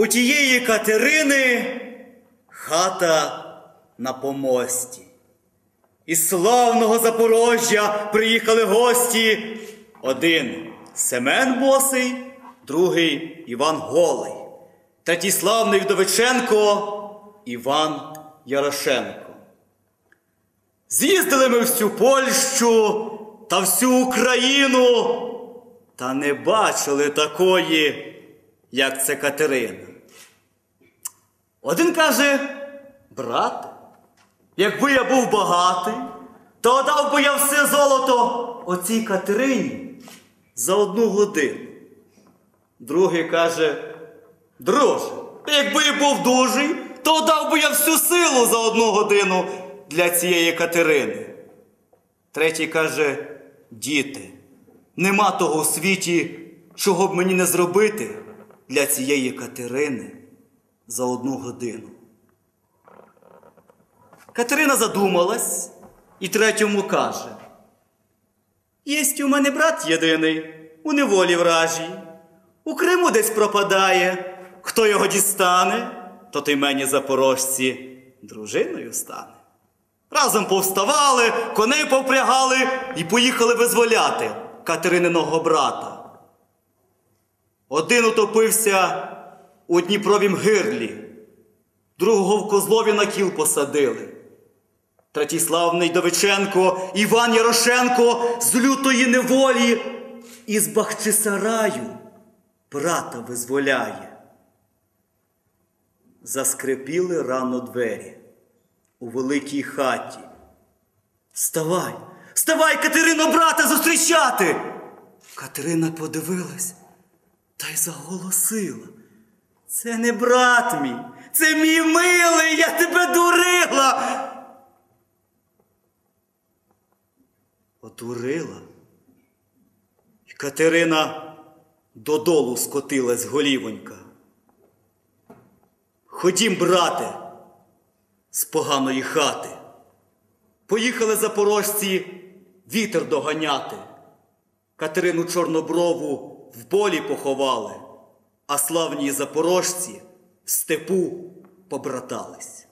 У тієї Катерини хата на помості. Із славного Запорожжя приїхали гості. Один Семен Босий, другий Іван Голий, третій славний Вдовиченко Іван Ярошенко. З'їздили ми всю Польщу та всю Україну, та не бачили такої, як це Катерина. Один каже, брате, якби я був багатий, то дав би я все золото оцій Катерині за одну годину. Другий каже, друже, якби я був дужий, то дав би я всю силу за одну годину для цієї Катерини. Третій каже, діти, нема того у світі, чого б мені не зробити для цієї Катерини за одну годину. Катерина задумалась і третьому каже: Єсть у мене брат єдиний, у неволі вражій, у Криму десь пропадає. Хто його дістане, то ти мені запорожці дружиною стане. Разом повставали, коней повпрягали і поїхали визволяти Катерининого брата. Один утопився у Дніпровім гирлі, другого в Козлові на кіл посадили. Третій славний Довиченко, Іван Ярошенко з лютої неволі із Бахчисараю брата визволяє. Заскрипіли рано двері у великій хаті. Вставай, вставай, Катерино, брата, зустрічати. Катерина подивилась та й заголосила. Це не брат мій, це мій милий, я тебе дурила. Одурила. І Катерина додолу скотилась голівонька. Ходім, брате, з поганої хати. Поїхали запорожці вітер доганяти. Катерину Чорноброву в полі поховали, а славні запорожці в степу побратались.